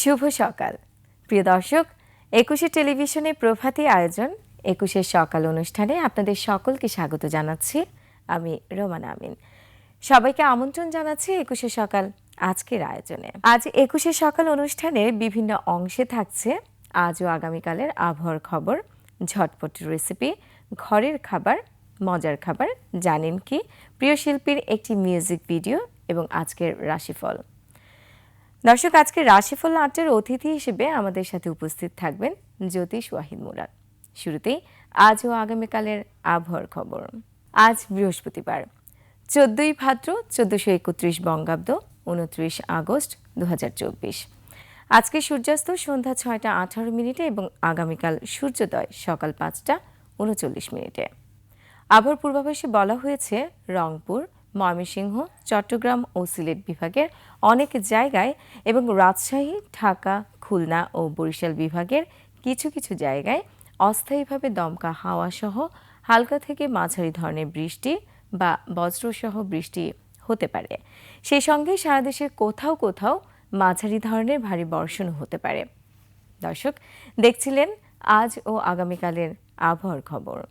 শুভ সকাল। প্রিয় দর্শক, একুশে টেলিভিশনে প্রভাতী আয়োজন, একুশের সকাল অনুষ্ঠানে আপনাদের সকলকে স্বাগত জানাচ্ছি আমি রোমানা আমিন। সবাইকে আমন্ত্রণ জানাচ্ছি একুশে সকাল আজকের আয়োজনে। আজ একুশে সকাল অনুষ্ঠানের বিভিন্ন অংশে থাকছে আজ ও আগামীকালের আবহাওয়ার খবর, ঝটপট রেসিপি ঘরের খাবার, মজার খাবার, জানেন কি? প্রিয় শিল্পীর একটি মিউজিক ভিডিও এবং আজকের রাশিফল। দর্শক আজকে রাশিফল নাট্যের অতিথি হিসেবে আমাদের সাথে উপস্থিত থাকবেন জ্যোতিষ ওয়াহিদ মুরাদ। শুরুতেই আজ ও আগামীকালের আবহাওয়ার খবর। আজ বৃহস্পতিবার, চোদ্দই ভাদ্র চোদ্দশো একত্রিশ বঙ্গাব্দ, উনত্রিশ আগস্ট দু হাজার চব্বিশ। আজকে সূর্যাস্ত সন্ধ্যা ছয়টা আঠারো মিনিটে এবং আগামীকাল সূর্যোদয় সকাল পাঁচটা উনচল্লিশ মিনিটে। আবহাওয়ার পূর্বাভাসে বলা হয়েছে, রংপুর ময়মনসিংহ, চট্টগ্রাম ও সিলেট বিভাগের অনেক জায়গায় এবং রাজশাহী, ঢাকা, খুলনা ও বরিশাল বিভাগের কিছু কিছু জায়গায় অস্থায়ীভাবে দমকা হাওয়া সহ হালকা থেকে মাঝারি ধরনের বৃষ্টি বা বজ্রসহ বৃষ্টি হতে পারে। সেই সঙ্গে সারা দেশের কোথাও কোথাও মাঝারি ধরনের ভারী বর্ষণও হতে পারে। দর্শক, দেখছিলেন আজ ও আগামীকালের আবহাওয়ার খবর।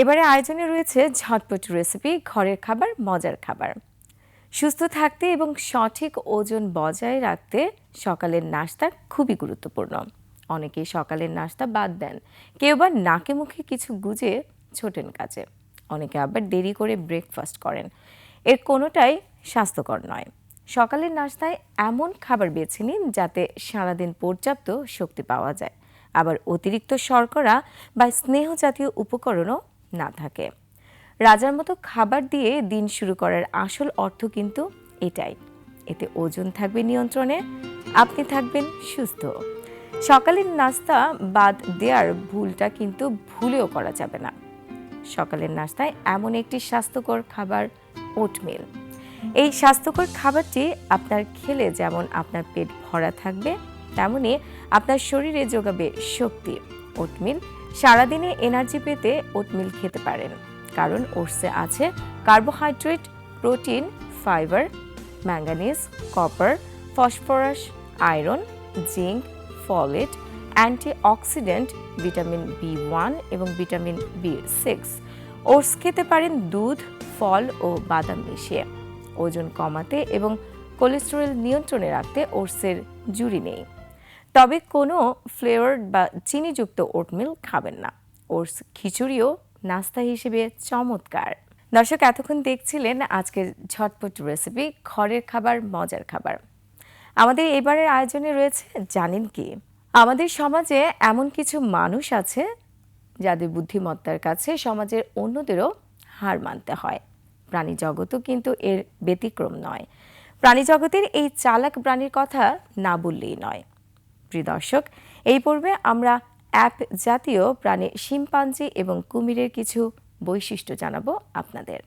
এবারে আয়োজনে রয়েছে ঝটপট রেসিপি ঘরের খাবার, মজার খাবার। সুস্থ থাকতে এবং সঠিক ওজন বজায় রাখতে সকালের নাস্তা খুবই গুরুত্বপূর্ণ। অনেকেই সকালের নাস্তা বাদ দেন, কেউ বা নাকে মুখে কিছু গুজে ছোটেন কাজে। অনেকে আবার দেরি করে ব্রেকফাস্ট করেন। এর কোনোটাই স্বাস্থ্যকর নয়। সকালের নাস্তায় এমন খাবার বেছে নিন যাতে সারাদিন পর্যাপ্ত শক্তি পাওয়া যায়। আবার অতিরিক্ত শর্করা বা স্নেহ জাতীয় উপকরণও না থাকে। রাজার মতো খাবার দিয়ে দিন শুরু করার আসল অর্থ কিন্তু এটাই। এতে ওজন থাকবে নিয়ন্ত্রণে, আপনি থাকবেন সুস্থ। সকালের নাস্তা বাদ দেওয়ার ভুলটা কিন্তু ভুলেও করা যাবে না। সকালের নাস্তায় এমন একটি স্বাস্থ্যকর খাবার, ওটমিল। এই স্বাস্থ্যকর খাবারটি আপনার খেলে যেমন আপনার পেট ভরা থাকবে, তেমনি আপনার শরীরে যোগাবে শক্তি। ওটমিল সারাদিনে এনার্জি পেতে ওটমিল খেতে পারেন। কারণ ওটসে আছে carbohydrate, protein, fibre, manganese, copper, phosphorus, iron, zinc, folate, antioxidant, vitamin B one এবং ভিটামিন বি সিক্স। ওটস খেতে পারেন দুধ, ফল ও বাদাম মিশিয়ে। ওজন কমাতে এবং কোলেস্টেরল নিয়ন্ত্রণে রাখতে ওটসের জুড়ি নেই। তবে কোনো ফ্লেভার্ড বা চিনিযুক্ত ওটমিল খাবেন না। ওটস খিচুড়িও নাস্তা হিসেবে চমৎকার। দর্শক, এতক্ষণ দেখছিলেন আজকের ঝটপট রেসিপি ঘরের খাবার, মজার খাবার। আমাদের এবারের আয়োজনে রয়েছে, জানেন কি? আমাদের সমাজে এমন কিছু মানুষ আছে, যাদের বুদ্ধিমত্তার কাছে সমাজের অন্যদেরও হার মানতে হয়। প্রাণী জগতও কিন্তু এর ব্যতিক্রম নয়। প্রাণী জগতের এই চালাক প্রাণীর কথা না বললেই নয়। প্রিয় দর্শক, এই পর্বে আমরা অ্যাপ জাতীয় প্রাণী শিম্পাঞ্জি এবং কুমিরের কিছু বৈশিষ্ট্য জানাব আপনাদের।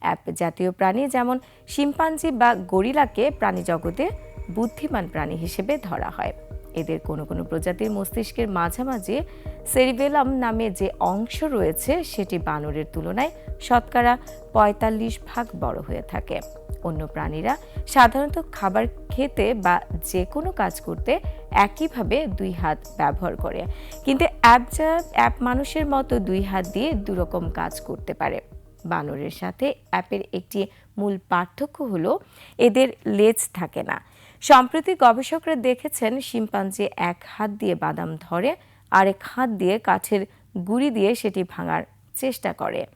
অ্যাপ জাতীয় প্রাণী যেমন শিম্পাঞ্জি বা গরিলাকে প্রাণী জগতে বুদ্ধিমান প্রাণী হিসেবে ধরা হয়। এদের কোনো কোনো প্রজাতির মস্তিষ্কের মাঝামাঝি সেরিবেলাম নামে যে অংশ রয়েছে, সেটি বানরের তুলনায় শতকরা পঁয়তাল্লিশ ভাগ বড় হয়ে থাকে। অন্য প্রাণীরা সাধারণত খাবার খেতে বা যে কোনো কাজ করতে একইভাবে দুই হাত ব্যবহার করে। কিন্তু অ্যাপ যা, অ্যাপ মানুষের মতো দুই হাত দিয়ে দুরকম কাজ করতে পারে। বানরের সাথে অ্যাপের একটি মূল পার্থক্য হলো এদের লেজ থাকে না। সম্প্রতি গবেষকরা দেখেছেন শিম্পাঞ্জি এক হাত দিয়ে বাদাম ধরে, আরেক হাত দিয়ে কাঠের গুড়ি দিয়ে সেটি ভাঙার চেষ্টা করে।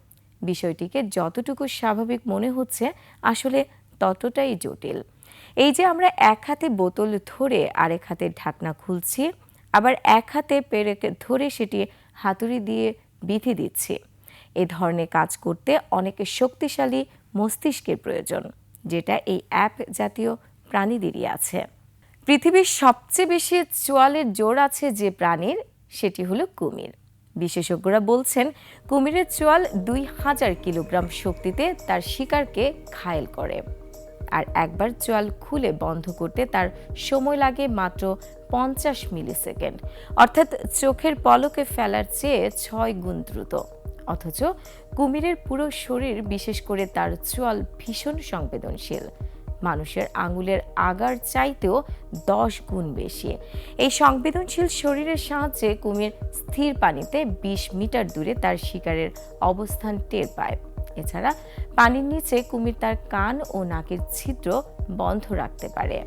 বিষয়টিকে যতটুকু স্বাভাবিক মনে হচ্ছে, আসলে ততটাই জটিল। এই যে আমরা এক হাতে বোতল ধরে আরেক হাতে ঢাকনা খুলছি, আবার এক হাতে পেরেক ধরে সেটি হাতুড়ি দিয়ে বিধি দিচ্ছি। এ ধরনের কাজ করতে অনেক শক্তিশালী মস্তিষ্কের প্রয়োজন, যেটা এই অ্যাপ জাতীয় প্রাণীদেরই আছে। পৃথিবীর সবচেয়ে বেশি চোয়ালের জোর আছে যে প্রাণীর, সেটি হলো কুমির। বিশেষজ্ঞরা বলছেন, কুমিরের চোয়াল দুই হাজার কিলোগ্রাম শক্তিতে তার শিকারকে ঘায়েল করে। আর একবার চোয়াল খুলে বন্ধ করতে তার সময় লাগে মাত্র পঞ্চাশ মিলি সেকেন্ড অর্থাৎ চোখের পলকে ফেলার চেয়ে ছয় গুণ দ্রুত। অথচ কুমিরের পুরো শরীর, বিশেষ করে তার চোয়াল, ভীষণ সংবেদনশীল। মানুষের আঙুলের আগার চাইতেও দশ গুণ বেশি। এই সংবেদনশীল শরীরের সাহায্যে কুমির স্থির পানিতে বিশ মিটার দূরে তার শিকারের অবস্থান টের পায়। এছাড়া পানির নিচে কুমির তার কান ও নাকের ছিদ্র বন্ধ রাখতে পারে।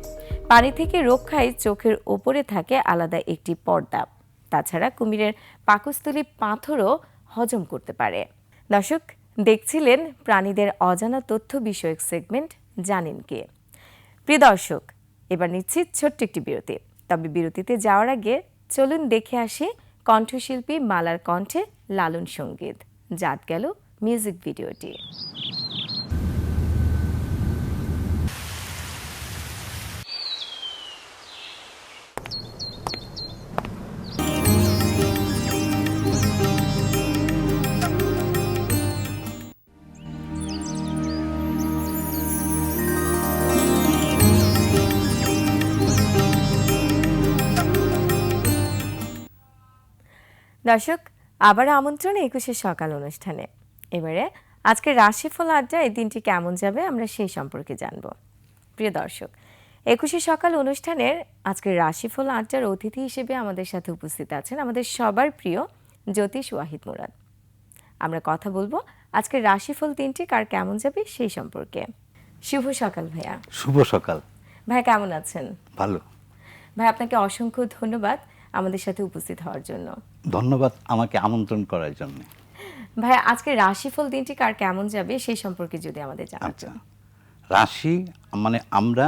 পানি থেকে রক্ষায় চোখের ওপরে থাকে আলাদা একটি পর্দা। তাছাড়া কুমিরের পাকস্থলী পাথরও হজম করতে পারে। দর্শক, দেখছিলেন প্রাণীদের অজানা তথ্য বিষয়ক সেগমেন্ট, জানেন কে? প্রিয় দর্শক, এবার নিচ্ছি ছোট্ট একটি বিরতি। তবে বিরতিতে যাওয়ার আগে চলুন দেখে আসি কণ্ঠশিল্পী মালার কণ্ঠে লালন সংগীত। জাত গেল মিউজিক ভিডিওটি দর্শক আবার আমন্ত্রণ একুশে সকাল অনুষ্ঠানে। এবারে আজকে রাশিফল আড্ডা এই দিনটি কেমন যাবে আমরা সেই সম্পর্কে জানব। প্রিয় দর্শক একুশে সকাল অনুষ্ঠানের আজকের রাশিফল আড্ডার অতিথি হিসেবে আমাদের সাথে উপস্থিত আছেন আমাদের সবার প্রিয় জ্যোতিষ ওয়াহিদ মুরাদ। আমরা কথা বলব আজকের রাশিফল দিনটি কার কেমন যাবে সেই সম্পর্কে। শুভ সকাল ভাইয়া। শুভ সকাল। ভাই কেমন আছেন? ভালো। ভাই আপনাকে অসংখ্য ধন্যবাদ আমাদের সাথে উপস্থিত হওয়ার জন্য। ধন্যবাদ আমাকে আমন্ত্রণ করার জন্য। ভাই আজকে রাশিফল দিনটি কার কেমন যাবে সেই সম্পর্কে যদি আমাদের আচ্ছা রাশি মানে আমরা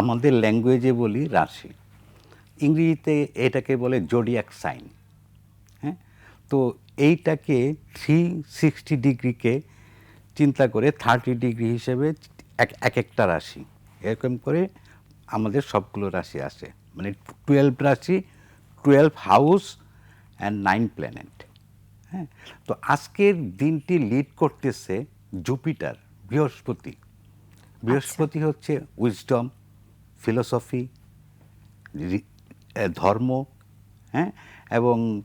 আমাদের ল্যাঙ্গুয়েজে বলি রাশি। ইংরেজিতে এটাকে বলে জোডিয়াক সাইন হ্যাঁ? তো এইটাকে থ্রি সিক্সটি ডিগ্রিকে চিন্তা করে থার্টি ডিগ্রি হিসেবে এক এক একটা রাশি, এরকম করে আমাদের সবগুলো রাশি আসে মানে টুয়েলভ রাশি twelve house and nine planet হ্যাঁ তো আজকের দিনটি লিড করতেছে জুপিটার বৃহস্পতি। বৃহস্পতি হচ্ছে উইজডম ফিলোসফি ধর্ম হ্যাঁ এবং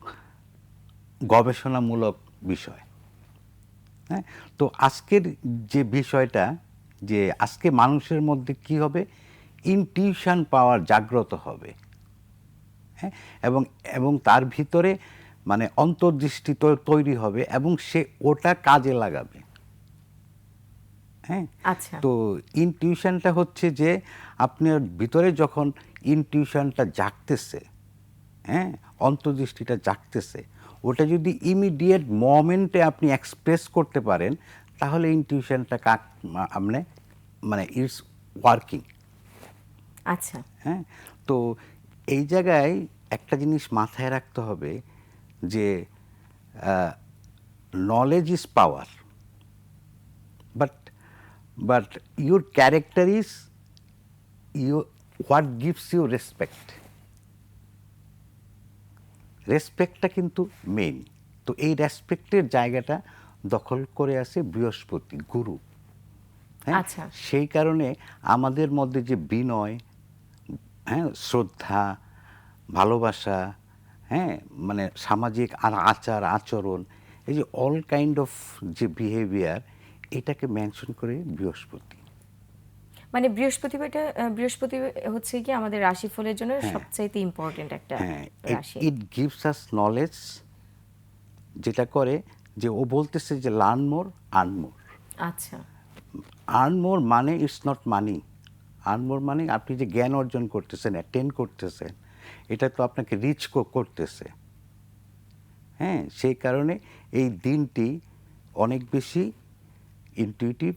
গবেষণামূলক বিষয়। হ্যাঁ তো আজকের যে বিষয়টা যে আজকে মানুষের মধ্যে কি হবে? ইনটিউশন পাওয়ার জাগ্রত হবে। হ্যাঁ এবং এবং তার ভিতরে মানে অন্তর্দৃষ্টি তৈরি হবে এবং সে ওটা কাজে লাগাবে। হ্যাঁ? আচ্ছা। তো ইনটিউশনটা হচ্ছে যে আপনার ভিতরে যখন ইনটিউশনটা জাগতেছে হ্যাঁ? অন্তর্দৃষ্টিটা জাগতেছে ওটা যদি ইমিডিয়েট মোমেন্টে আপনি এক্সপ্রেস করতে পারেন তাহলে ইনটিউশনটা কাক মানে মানে ইটস ওয়ার্কিং আচ্ছা। হ্যাঁ? তো এই জায়গায় একটা জিনিস মাথায় রাখতে হবে যে knowledge is power but but your character is you what gives you respect রেসপেক্টটা কিন্তু মেইন তো এই রেসপেক্টের জায়গাটা দখল করে আছে বৃহস্পতি গুরু। হ্যাঁ? আচ্ছা। সেই কারণে আমাদের মধ্যে যে বিনয় হ্যাঁ শ্রদ্ধা ভালোবাসা হ্যাঁ মানে সামাজিক আর আচার আচরণ এই যে অল কাইন্ড অফ যে বিহেভিয়ার এটাকে মেনশন করে বৃহস্পতি। মানে বৃহস্পতিবারটা আহ, বৃহস্পতি হচ্ছে কি আমাদের রাশিফলের জন্য সবচাইতে ইম্পর্টেন্ট একটা হ্যাঁ রাশি। ইট গিভস আস নলেজ যেটা করে যে ও বলতেছে যে লার্ন মোর আর্ন মোর আচ্ছা। আর্ন মোর মানে it's not money earn more মানে আপনি যে জ্ঞান অর্জন করতেছেন অ্যাটেন্ড করতেছেন এটা তো আপনাকে রিচ করতেছে। হ্যাঁ সেই কারণে এই দিনটি অনেক বেশি ইনটিউটিভ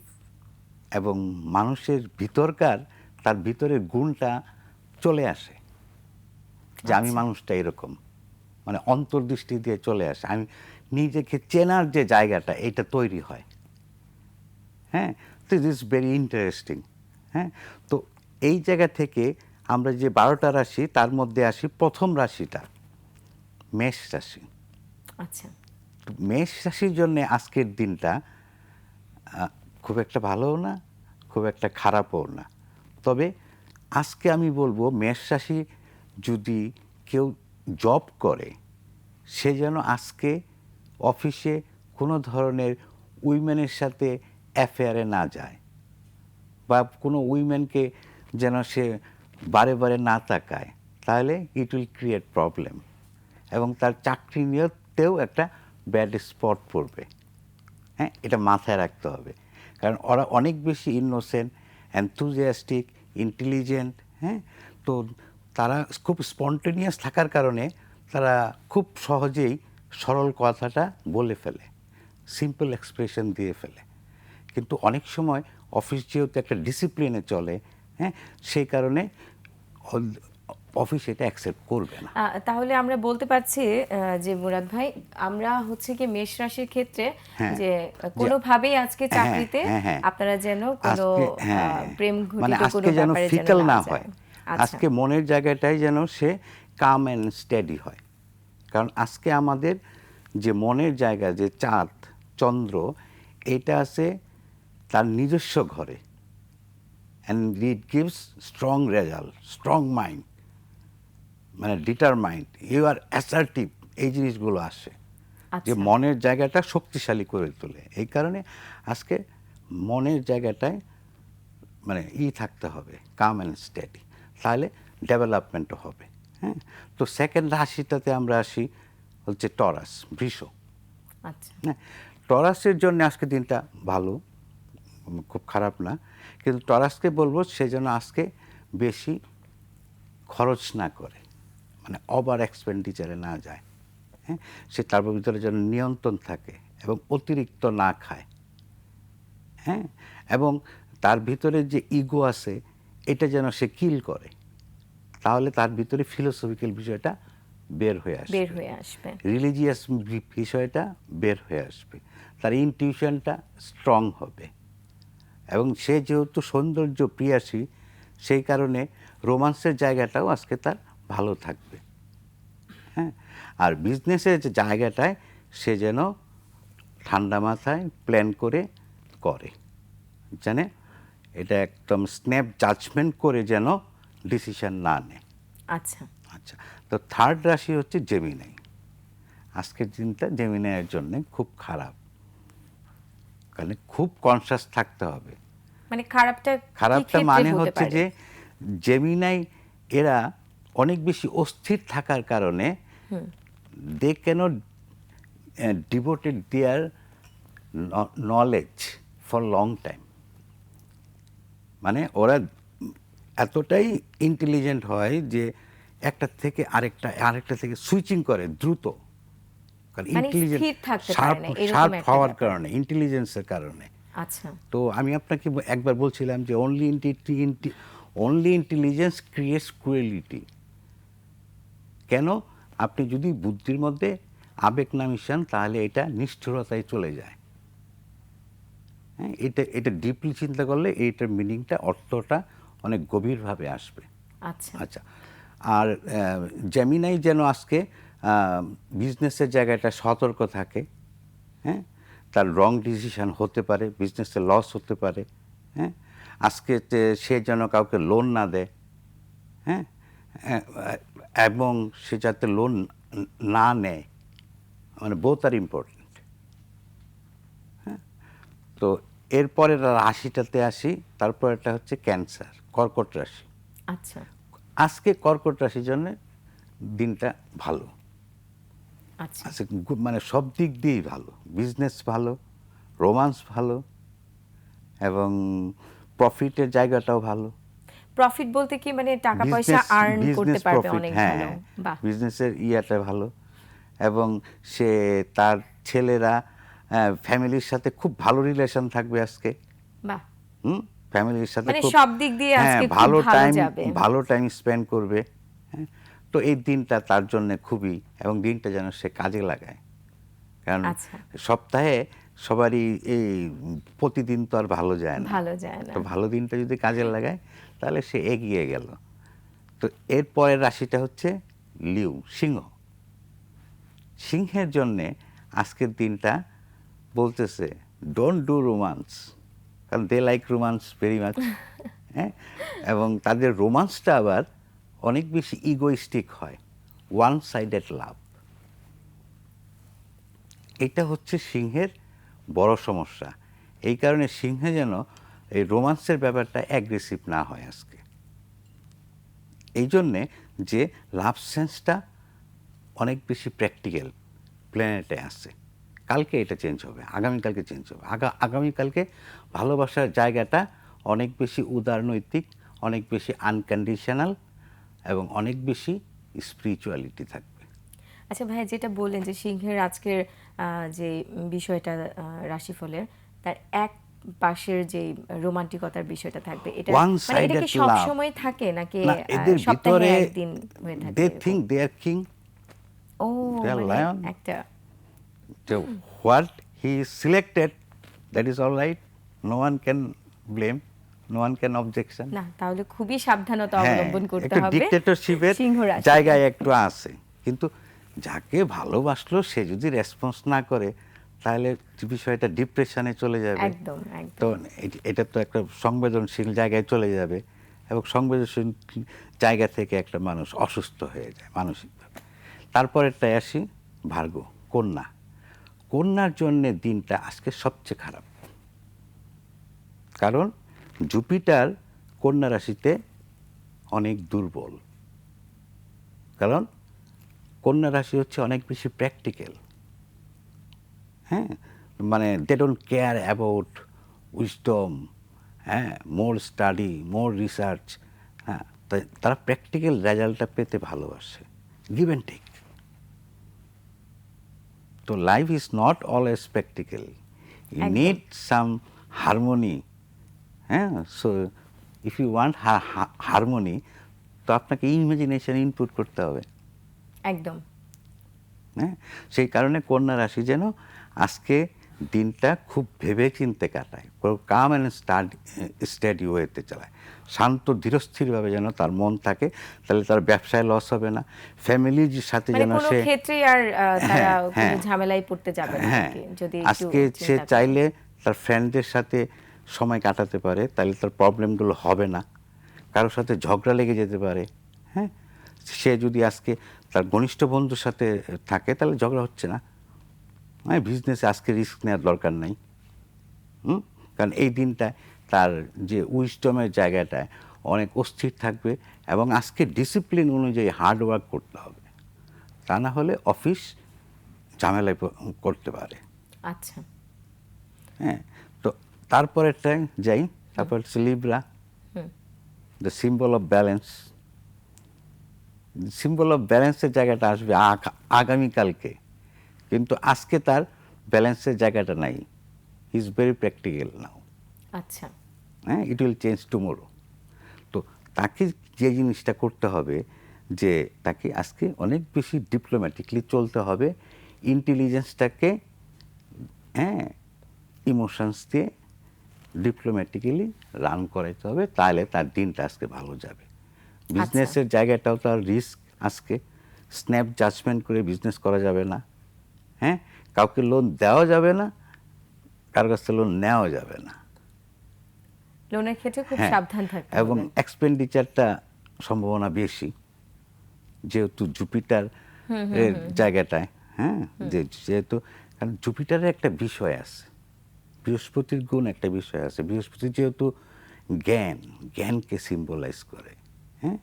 এবং মানুষের ভিতরকার তার ভিতরের গুণটা চলে আসে। যে আমি মানুষটা এরকম। মানে অন্তর্দৃষ্টি দিয়ে চলে আসে। আমি নিজেকে চেনার যে জায়গাটা এটা তৈরি হয়। হ্যাঁ দিস ইজ ভেরি ইন্টারেস্টিং হ্যাঁ তো এই জায়গা থেকে আমরা যে বারোটা রাশি তার মধ্যে আসি প্রথম রাশিটা মেষ রাশি। আচ্ছা। মেষ রাশির জন্য আজকের দিনটা খুব একটা ভালোও না খুব একটা খারাপও না। তবে আজকে আমি বলব মেষ রাশি যদি কেউ জব করে সে যেন আজকে অফিসে কোনো ধরনের উইমেনের সাথে অ্যাফেয়ারে না যায় বা কোনো উইমেনকে যেন সে বারে বারে না তাকায়, তাহলে ইট উইল ক্রিয়েট প্রবলেম এবং তার চাকরি নিয়েতেও একটা ব্যাড স্পট পড়বে। হ্যাঁ এটা মাথায় রাখতে হবে। কারণ ওরা অনেক বেশি ইনোসেন্ট অ্যান্থুজিয়াস্টিক ইন্টেলিজেন্ট হ্যাঁ তো তারা খুব স্পন্টেনিয়াস থাকার কারণে তারা খুব সহজেই সরল কথাটা বলে ফেলে সিম্পল এক্সপ্রেশন দিয়ে ফেলে। কিন্তু অনেক সময় অফিস যেহেতু একটা ডিসিপ্লিনে চলে হ্যাঁ সেই কারণে অফিস এটা অ্যাকসেপ্ট করবে না। তাহলে আমরা বলতে পারছি যে মুরাদ ভাই আমরা হচ্ছে কি মেষ রাশির ক্ষেত্রে হ্যাঁ। যে কোনোভাবেই আজকে হ্যাঁ, চাকরিতে হ্যাঁ। আপনারা যেন কোনো প্রেম মানে ঘটিত কোনো আজকে যেন ফিকল না হয়। আচ্ছা। আজকে মনের জায়গাটাই যেন সে কাম অ্যান্ড স্টাডি হয়। কারণ আজকে আমাদের যে মনের জায়গা যে চাঁদ চন্দ্র এটা আছে তার নিজস্ব ঘরে। And it gives strong result strong mind মানে ডিটারমাইন্ড ইউ আর অ্যাসার্টিভ এই জিনিসগুলো আসে। যে আচ্ছা। মনের জায়গাটা শক্তিশালী করে তোলে। এই কারণে আজকে মনের জায়গাটায় মানে ই থাকতে হবে কাম অ্যান্ড স্টেডি তাহলে ডেভেলপমেন্টও হবে হ্যাঁ? তো সেকেন্ড রাশিটাতে আমরা আসি হচ্ছে টরাস বৃষ। আচ্ছা। হ্যাঁ? টরাসের জন্য আজকে দিনটা ভালো খুব খারাপ না। কিন্তু টরাসকে বলব সে যেন আজকে বেশি খরচ না করে মানে ওভার এক্সপেন্ডিচারে না যায় হ্যাঁ? সে তার ভিতরে যেন নিয়ন্ত্রণ থাকে এবং অতিরিক্ত না খায় হ্যাঁ? এবং তার ভিতরে যে ইগো আছে এটা যেন সে কিল করে তাহলে তার ভিতরে ফিলোসফিক্যাল বিষয়টা বের হয়ে আসবে। বের হয়ে আসবে। রিলিজিয়াস বিষয়টা বের হয়ে আসবে। তার ইনটিউশনটা স্ট্রং হবে। এবং সে যেহেতু সৌন্দর্য প্রিয়াসী সেই কারণে রোমান্সের জায়গাটাও আজকে তার ভালো থাকবে। হ্যাঁ? আর বিজনেসের যে জায়গাটায় সে যেন ঠান্ডা মাথায় প্ল্যান করে করে। জানে? এটা একদম স্ন্যাপ জাজমেন্ট করে যেন ডিসিশন না নেয়। আচ্ছা। আচ্ছা তো থার্ড রাশি হচ্ছে জেমিনাই আজকের দিনটা জেমিনাইয়ের জন্য খুব খারাপ। কারণ খুব কনসাস থাকতে হবে। মানে খারাপটা খারাপটা মানে হচ্ছে? যে জেমিনাই এরা অনেক বেশি অস্থির থাকার কারণে they can devoted their knowledge for long time মানে ওরা এতটাই ইন্টেলিজেন্ট হয় যে একটা থেকে আরেকটা আরেকটা থেকে সুইচিং করে দ্রুত। কারণ মানে ইন্টেলিজেন্ট স্থির শার্প না, এরকম শার্প একটা হওয়ার কারণে ইন্টেলিজেন্সের কারণে। আচ্ছা। তো আমি আপনাকে একবার বলছিলাম যে only only intelligence creates cruelty কেন? আপনি যদি বুদ্ধির মধ্যে আবেগ না মিশান তাহলে এটা নিষ্ঠুরতায় চলে যায়। হ্যাঁ এটা এটা ডিপলি চিন্তা করলে এইটার মিনিংটা অর্থটা অনেক গভীরভাবে আসবে। আচ্ছা। আচ্ছা। আর জেমিনাই যেন আজকে বিজনেসের জায়গাটা সতর্ক থাকে হ্যাঁ? তার রং ডিসিশন হতে পারে বিজনেসে লস হতে পারে হ্যাঁ? আজকে সে যেন কাউকে লোন না দেয় হ্যাঁ? এবং সে যাতে লোন না নেয় মানে বোথ আর ইম্পর্টেন্ট হ্যাঁ? তো এরপরে রাশিটাতে আসি তারপরেটা হচ্ছে ক্যান্সার কর্কট রাশি। আচ্ছা। আজকে কর্কট রাশির জন্য দিনটা ভালো। আচ্ছা। মানে সব দিক দিয়েই ভালো। বিজনেস ভালো রোমান্স ভালো এবং প্রফিটের জায়গাটাও ভালো। প্রফিট বলতে কি? মানে টাকা পয়সা আর্ন করতে পারবে অনেক হ্যাঁ। ভালো। বাহ। বিজনেসের ইয়াটা ভালো এবং সে তার ছেলেরা ফ্যামিলির সাথে খুব ভালো রিলেশন থাকবে আজকে। বাহ। হুম? ফ্যামিলির সাথে মানে খুব সব দিক দিয়ে হ্যাঁ, আজকে ভালো ভালো টাইম ভালো টাইম স্পেন্ড করবে হ্যাঁ। তো এই দিনটা তার জন্য খুবই এবং দিনটা যেন সে কাজে লাগায়। কারণ আচ্ছা। সপ্তাহে সবারই এই প্রতিদিন তো আর ভালো যায় না। ভালো যায় না। তো ভালো দিনটা যদি কাজে লাগায় তাহলে সে এগিয়ে গেল। তো এর পরের রাশিটা হচ্ছে লিউ সিংহ। সিংহের জন্যে আজকের দিনটা বলতেছে ডোন্ট ডু রোমান্স কারণ they like romance very much হ্যাঁ? এবং তাদের রোমান্সটা আবার অনেক বেশি ইগোইস্টিক হয় ওয়ান সাইডেড লাভ এটা হচ্ছে সিংহের বড় সমস্যা। এই কারণে সিংহে যেন এই রোমান্সের ব্যাপারটা অ্যাগ্রেসিভ না হয় আজকে। এই জন্যে যে লাভ সেন্সটা অনেক বেশি প্র্যাকটিক্যাল প্ল্যানেটে আছে। কালকে এটা চেঞ্জ হবে আগামীকালকে চেঞ্জ হবে। আগা আগামীকালকে ভালোবাসার জায়গাটা অনেক বেশি উদারনৈতিক অনেক বেশি আনকন্ডিশনাল এবং অনেক বেশি স্পিরিচুয়ালিটি থাকবে। আচ্ছা ভাইয়া যেটা বললেন যে সিংহের আজকের যে বিষয়টা রাশিফলের তার এক পাশের যে রোমান্টিকতার বিষয়টা থাকবে এটা মানে এটা কি সব সময় থাকে নাকি এদের সপ্তাহে ভিতরে একদিন হয়ে থাকে they? Think they are king O are মানে একটা So what he selected, that is all right. No one can no one can objection. না তাহলে খুবই সাবধানতা হ্যাঁ, অবলম্বন করতে হবে ডিক্টেটরশিপের জায়গায় একটু আছে। কিন্তু যাকে ভালোবাসলো সে যদি রেসপন্স না করে তাহলে বিষয়টা ডিপ্রেশনে চলে যাবে। একদম একদম। তো এটা তো একটা সংবেদনশীল জায়গায় চলে যাবে এবং সংবেদনশীল জায়গা থেকে একটা মানুষ অসুস্থ হয়ে যায় মানসিকভাবে। তারপরেরটাই আসি ভার্গ কন্যা। কন্যার জন্যে দিনটা আজকে সবচেয়ে খারাপ। কারণ জুপিটার কন্যা রাশিতে অনেক দুর্বল। কারণ কন্যা রাশি হচ্ছে অনেক বেশি প্র্যাকটিক্যাল হ্যাঁ? মানে they don't care about wisdom হ্যাঁ? মোর স্টাডি মোর রিসার্চ হ্যাঁ? তারা প্র্যাকটিক্যাল রেজাল্টটা পেতে ভালোবাসে গিভ অ্যান্ড টেক তো life is not always practical you need some harmony হ্যাঁ? So if you want harmony তো আপনাকে ইমাজিনেশন ইনপুট করতে হবে। একদম। হ্যাঁ? সেই কারণে কন্যা রাশি যেন আজকে দিনটা খুব ভেবে চিনতে কাটায় কাম অ্যান্ড স্টাডি স্টাডি ওয়েতে চালায়। শান্ত ধীরস্থিরভাবে যেন তার মন থাকে তাহলে তার ব্যবসায় লস হবে না। ফ্যামিলির সাথে মানে যেন সে ক্ষেত্রেই আর তারা হ্যাঁ, হ্যাঁ। ঝামেলায় পড়তে যাবে না হ্যাঁ যদি একটু আজকে সে। চাইলে তার ফ্রেন্ডদের সাথে সময় কাটাতে পারে তাহলে তার প্রবলেমগুলো হবে না। কারোর সাথে ঝগড়া লেগে যেতে পারে হ্যাঁ? সে যদি আজকে তার ঘনিষ্ঠ বন্ধুর সাথে থাকে তাহলে ঝগড়া হচ্ছে না। হ্যাঁ বিজনেসে আজকে রিস্ক নেওয়ার দরকার নেই। হুম? কারণ এই দিনটা তার যে উইস্টমের জায়গাটায় অনেক অস্থির থাকবে এবং আজকে ডিসিপ্লিন অনুযায়ী হার্ডওয়ার্ক করতে হবে। তা না হলে অফিস ঝামেলায় করতে পারে। আচ্ছা। হ্যাঁ? তো তারপরেরটা যাই তারপর হচ্ছে Libra the symbol of balance symbol of ব্যালেন্সের জায়গাটা আসবে আগ- আগামীকালকে। কিন্তু আজকে তার ব্যালেন্সের জায়গাটা নাই। ইজ ভেরি প্র্যাকটিক্যাল নাও আচ্ছা। হ্যাঁ ইট উইল চেঞ্জ টুমোরো তো তাকে যে জিনিসটা করতে হবে যে তাকে আজকে অনেক বেশি ডিপ্লোম্যাটিকলি চলতে হবে ইন্টেলিজেন্সটাকে হ্যাঁ ইমোশনস দিয়ে ডিপ্লোম্যাটিক্যালি রান করাইতে হবে তাহলে তার দিনটা আজকে ভালো যাবে। বিজনেসের জায়গাটাও তার রিস্ক আজকে। স্ন্যাপ জাজমেন্ট করে বিজনেস করা যাবে না। হ্যাঁ? কাউকে লোন দেওয়া যাবে না কারোর কাছ থেকে লোন নেওয়া যাবে না। লোনের ক্ষেত্রে খুব হ্যাঁ, সাবধান থাকতে এবং এক্সপেন্ডিচারটা সম্ভাবনা বেশি যেহেতু জুপিটার এর জায়গাটায় হ্যাঁ? যেহেতু কারণ জুপিটারের একটা বিষয় আছে। বৃহস্পতির গুণ একটা বিষয় আছে। বৃহস্পতি যেহেতু জ্ঞান জ্ঞানকে সিম্বলাইজ করে হ্যাঁ?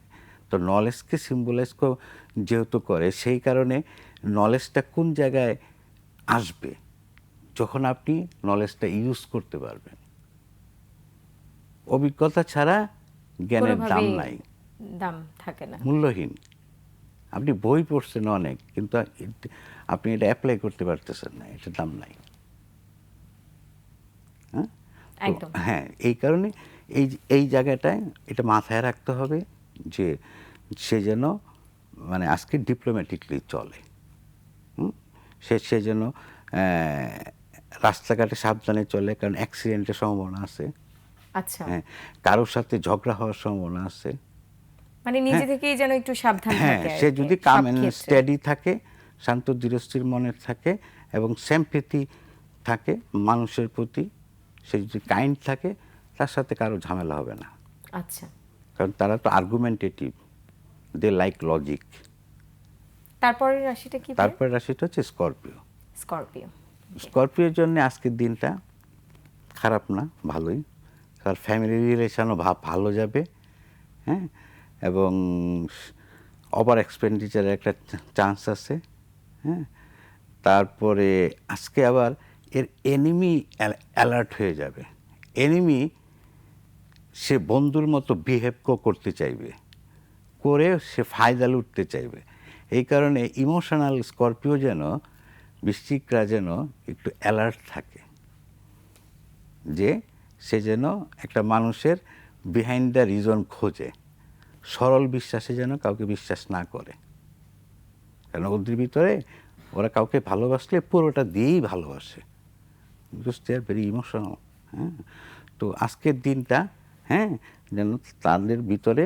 তো নলেজকে সিম্বলাইজ যেহেতু করে সেই কারণে নলেজটা কোন জায়গায় আসবে? যখন আপনি নলেজটা ইউজ করতে পারবেন। অভিজ্ঞতা ছাড়া জ্ঞানের দাম নাই। দাম থাকে না। মূল্যহীন। আপনি বই পড়ছেন অনেক কিন্তু আপনি এটা অ্যাপ্লাই করতে পারতেছেন না এটার দাম নাই। হ্যাঁ? হ্যাঁ এই কারণে এই এই জায়গাটায় এটা মাথায় রাখতে হবে যে সে যেন মানে আজকে ডিপ্লোম্যাটিকলি চলে। হুম? সে সে যেন রাস্তাঘাটে সাবধানে চলে কারণ অ্যাক্সিডেন্টের সম্ভাবনা আছে। আচ্ছা। হ্যাঁ কারোর সাথে ঝগড়া হওয়ার সম্ভাবনা আছে। মানে নিজে থেকেই যেন একটু সাবধান হ্যাঁ সে যদি কাম। স্টেডি থাকে শান্ত দৃঢ়স্থির মনের থাকে এবং স্যাম্পেথি থাকে মানুষের প্রতি সে যদি কাইন্ড থাকে তার সাথে কারও ঝামেলা হবে না। আচ্ছা। কারণ তারা তো আর্গুমেন্টেটিভ দে লাইক লজিক তারপরে রাশিটা কি তারপর রাশিটা হচ্ছে স্করপিও স্করপিও স্করপিওর জন্য আজকের দিনটা খারাপ না ভালোই। তার ফ্যামিলি রিলেশনও ভাব ভালো যাবে হ্যাঁ? এবং ওভার এক্সপেন্ডিচারের একটা চান্স আছে হ্যাঁ? তারপরে আজকে আবার এর এনিমি অ্যালার্ট হয়ে যাবে। এনিমি সে বন্ধুর মতো বিহেভ করতে চাইবে। করে সে ফায়দা লুটতে চাইবে। এই কারণে ইমোশনাল স্করপিও যেন বৃশ্চিকরা যেন একটু অ্যালার্ট থাকে। যে সে যেন একটা মানুষের বিহাইন্ড দ্য রিজন খোঁজে। সরল বিশ্বাসে যেন কাউকে বিশ্বাস না করে। কারণ ওদের ভিতরে ওরা কাউকে ভালোবাসলে পুরোটা দিয়েই ভালোবাসে। Because they are very emotional হ্যাঁ? তো আজকের দিনটা হ্যাঁ যেন তাদের ভিতরে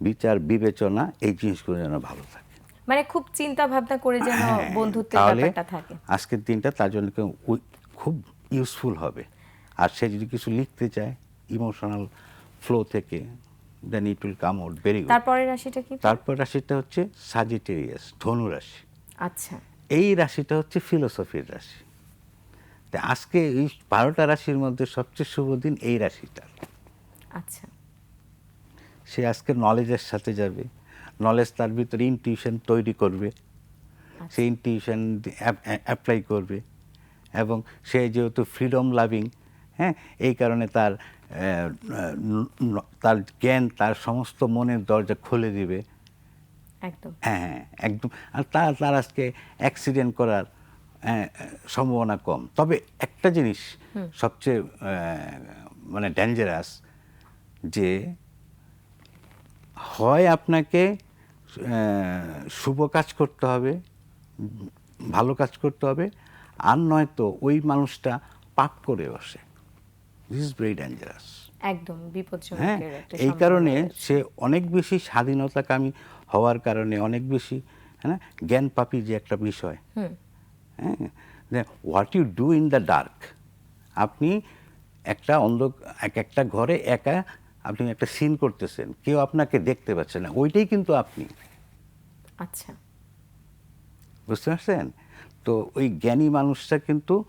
বিচার বিবেচনা এই জিনিসগুলো যেন ভালো থাকে। মানে খুব চিন্তা ভাবনা করে যেন হ্যাঁ, বন্ধুত্বের ব্যাপারটা থাকে। আজকের দিনটা তার জন্য খুব ইউজফুল হবে। আর সে যদি কিছু লিখতে চায় ইমোশনাল ফ্লো থেকে then it will come out very good তারপরের রাশিটা কি? তারপর রাশিটা হচ্ছে সাজিটেরিয়াস ধনু রাশি। আচ্ছা। এই রাশিটা হচ্ছে ফিলোসফির রাশি। তা আজকে এই বারোটা রাশির মধ্যে সবচেয়ে শুভ দিন এই রাশিটা। আচ্ছা। সে আজকে নলেজের সাথে যাবে। নলেজ তার ভিতরে ইনটিউশন তৈরি করবে। সেই ইনটিউশন অ্যাপ্লাই করবে এবং সে যেহেতু ফ্রিডম লাভিং হ্যাঁ এই কারণে তার তার জ্ঞান তার সমস্ত মনের দরজা খুলে দিবে। একদম। হ্যাঁ হ্যাঁ একদম। আর তার তার আজকে অ্যাক্সিডেন্ট করার সম্ভাবনা কম। তবে একটা জিনিস সবচেয়ে মানে ডেঞ্জারাস যে হয় আপনাকে শুভ কাজ করতে হবে ভালো কাজ করতে হবে আর নয়তো ওই মানুষটা পাপ করে বসে। দিস ইজ ভেরি ডেঞ্জারাস একদম হ্যাঁ এই কারণে সে অনেক বেশি স্বাধীনতাকামী হওয়ার কারণে অনেক বেশি হ্যাঁ জ্ঞান পাপি যে একটা বিষয় হ্যাঁ? What you do in the dark আপনি একটা অন্ধ এক একটা ঘরে একা আপনি একটা সিন করতেছেন কেউ আপনাকে দেখতে পাচ্ছে না ওইটাই কিন্তু আপনি। আচ্ছা। বুঝতে পারছেন? তো ওই জ্ঞানী মানুষটা কিন্তু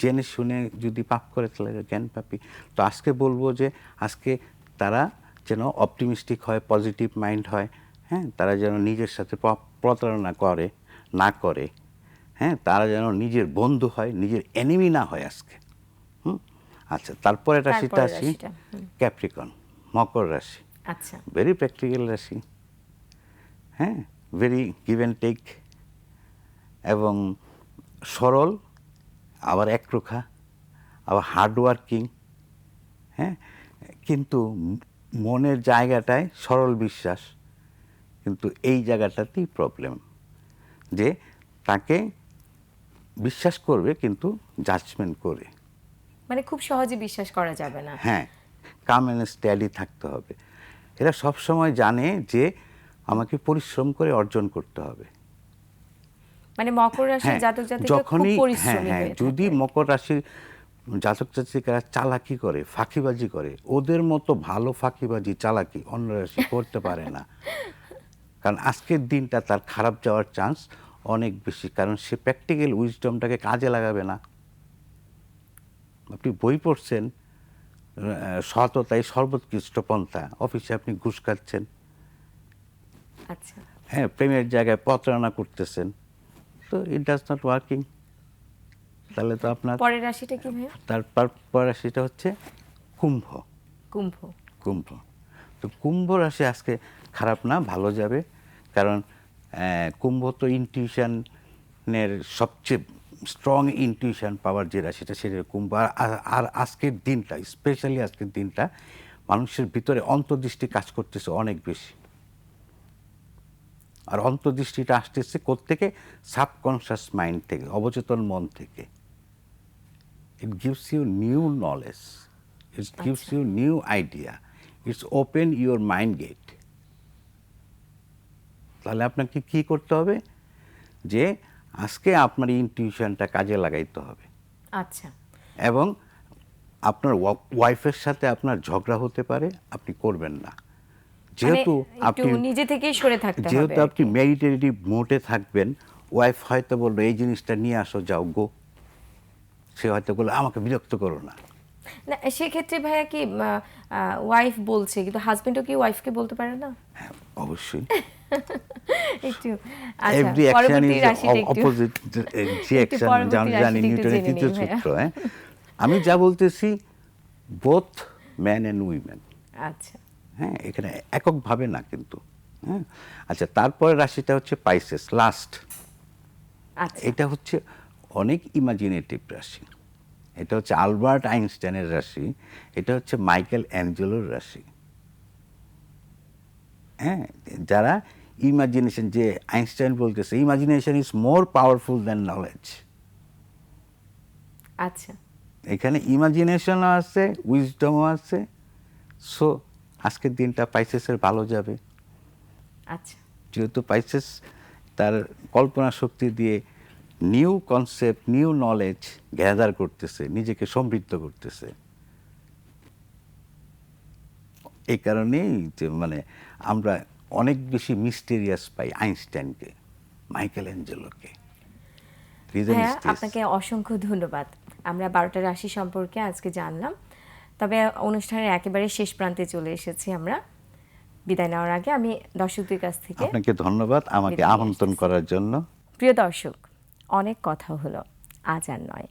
জেনে শুনে যদি পাপ করে তাহলে জ্ঞান পাপি। তো আজকে বলব যে আজকে তারা যেন অপটিমিস্টিক হয় পজিটিভ মাইন্ড হয় হ্যাঁ? তারা যেন নিজের সাথে প্রতারণা করে না করে। হ্যাঁ তারা যেন নিজের বন্ধু হয় নিজের এনিমি না হয় আজকে। হুম? আচ্ছা তারপরে রাশিটা আসি। ক্যাপ্রিকন মকর রাশি। আচ্ছা। ভেরি প্র্যাকটিক্যাল রাশি। হ্যাঁ ভেরি গিভ অ্যান্ড টেক এবং সরল আবার একরোখা আবার হার্ডওয়ার্কিং হ্যাঁ কিন্তু মনের জায়গাটায় সরল বিশ্বাস কিন্তু এই জায়গাটাতেই প্রবলেম যে তাকে বিশ্বাস করবে কিন্তু জাজমেন্ট করে। মানে খুব সহজে বিশ্বাস করা যাবে না। হ্যাঁ কাম এন্ড স্ট্যাডি থাকতে হবে। এরা সব সময় জানে যে আমাকে পরিশ্রম করে অর্জন করতে হবে। মানে মকর রাশির হ্যাঁ জাতক জাতিকা খুব যখনই হ্যাঁ পরিশ্রমী হ্যাঁ যদি মকর রাশির জাতক জাতিকারা চালাকি করে ফাঁকিবাজি করে ওদের মতো ভালো ফাঁকিবাজি চালাকি অন্য রাশি করতে পারে না। কারণ আজকের দিনটা তার খারাপ যাওয়ার চান্স অনেক বেশি কারণ সে প্র্যাকটিক্যাল উইজডমটাকে কাজে লাগাবে না। আপনি বই পড়ছেন সততাই সর্বোৎকৃষ্ট পন্থা। অফিসে আপনি ঘুষ খাচ্ছেন। আচ্ছা। হ্যাঁ প্রেমের জায়গায় প্রতারণা করতেছেন। তো ইট ডাজ নট ওয়ার্কিং তাহলে তো আপনার পরের রাশিটা কি ভাইয়া? তারপর পরে সেটা হচ্ছে কুম্ভ। কুম্ভ। কুম্ভ। তো কুম্ভ রাশি আজকে খারাপ না ভালো যাবে। কারণ কুম্ভ তো ইনটিউশনের সবচেয়ে স্ট্রং ইনটিউশন পাওয়ার যেটা রাশিটা সেটা কুম্ভ। আর- আজকের দিনটা স্পেশালি আজকের দিনটা মানুষের ভিতরে অন্তর্দৃষ্টি কাজ করতেছে অনেক বেশি। আর অন্তর্দৃষ্টিটা আসতেছে কোত্থেকে? সাবকনশিয়াস মাইন্ড থেকে অবচেতন মন থেকে। It gives you new knowledge it gives you new idea it's open your mind gate. তাহলে আপনাকে কি করতে হবে? যে আজকে আপনার ইনটিউশনটা কাজে লাগাইতে হবে। আচ্ছা। এবং আপনার ওয়াইফের সাথে আপনার ঝগড়া হতে পারে আপনি করবেন না। যেহেতু মানে আপনি নিজে থেকেই সরে থাকতে হবে। যেহেতু আপনি। মেডিটেটিভ মোটে থাকবেন ওয়াইফ হয়তো বলল এই জিনিসটা নিয়ে আসো যাও গো। সে হয়তো বলল আমাকে বিরক্ত করো না। না সেক্ষেত্রে ভাইয়া কি ওয়াইফ বলছে কিন্তু হাজবেন্ডও কি ওয়াইফকে বলতে পারে না? হ্যাঁ অবশ্যই। একটু every action is opposite reaction পরবর্তী জানি নিউটনের তৃতীয় সূত্র হ্যাঁ। আমি যা বলতেছি বোথ ম্যান অ্যান্ড উইমেন আচ্ছা। হ্যাঁ এখানে এককভাবে না কিন্তু হ্যাঁ। আচ্ছা তারপরে রাশিটা হচ্ছে পাইসেস লাস্ট আচ্ছা। এটা হচ্ছে অনেক ইমাজিনেটিভ রাশি। এটা হচ্ছে আলবার্ট আইনস্টাইনের রাশি এটা হচ্ছে মাইকেল অ্যাঞ্জেলোর রাশি। হ্যাঁ যারা ইমাজিনেশন যে আইনস্টাইন বলতেছে imagination is more powerful than knowledge. আচ্ছা। এখানে ইমাজিনেশনও আছে উইজডমও আছে সো আজকের দিনটা পাইসেসের ভালো যাবে। আচ্ছা। যেহেতু পাইসেস তার কল্পনা শক্তি দিয়ে new concept new knowledge gather করতেছে নিজেকে সমৃদ্ধ করতেছে। এই কারণেই যে মানে আমরা অনেক বেশি মিস্টেরিয়াস পাই আইনস্টাইনকে মাইকেল অ্যাঞ্জেলোকে হ্যাঁ আপনাকে অসংখ্য ধন্যবাদ। আমরা বারোটা রাশি সম্পর্কে আজকে জানলাম। তবে অনুষ্ঠানের একেবারে শেষ প্রান্তে চলে এসেছি আমরা। বিদায় নেওয়ার আগে আমি দর্শকদের কাছ থেকে আপনাকে ধন্যবাদ। আমাকে আমন্ত্রণ করার জন্য। প্রিয় দর্শক অনেক কথা হলো আজ আর নয়।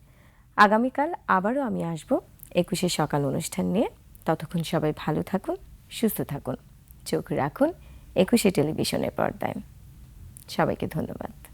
আগামীকাল আবারও আমি আসব একুশে সকাল অনুষ্ঠান নিয়ে। ততক্ষণ সবাই ভালো থাকুন সুস্থ থাকুন চোখ রাখুন। একুশে টেলিভিশনের পর্দায়। সবাইকে ধন্যবাদ।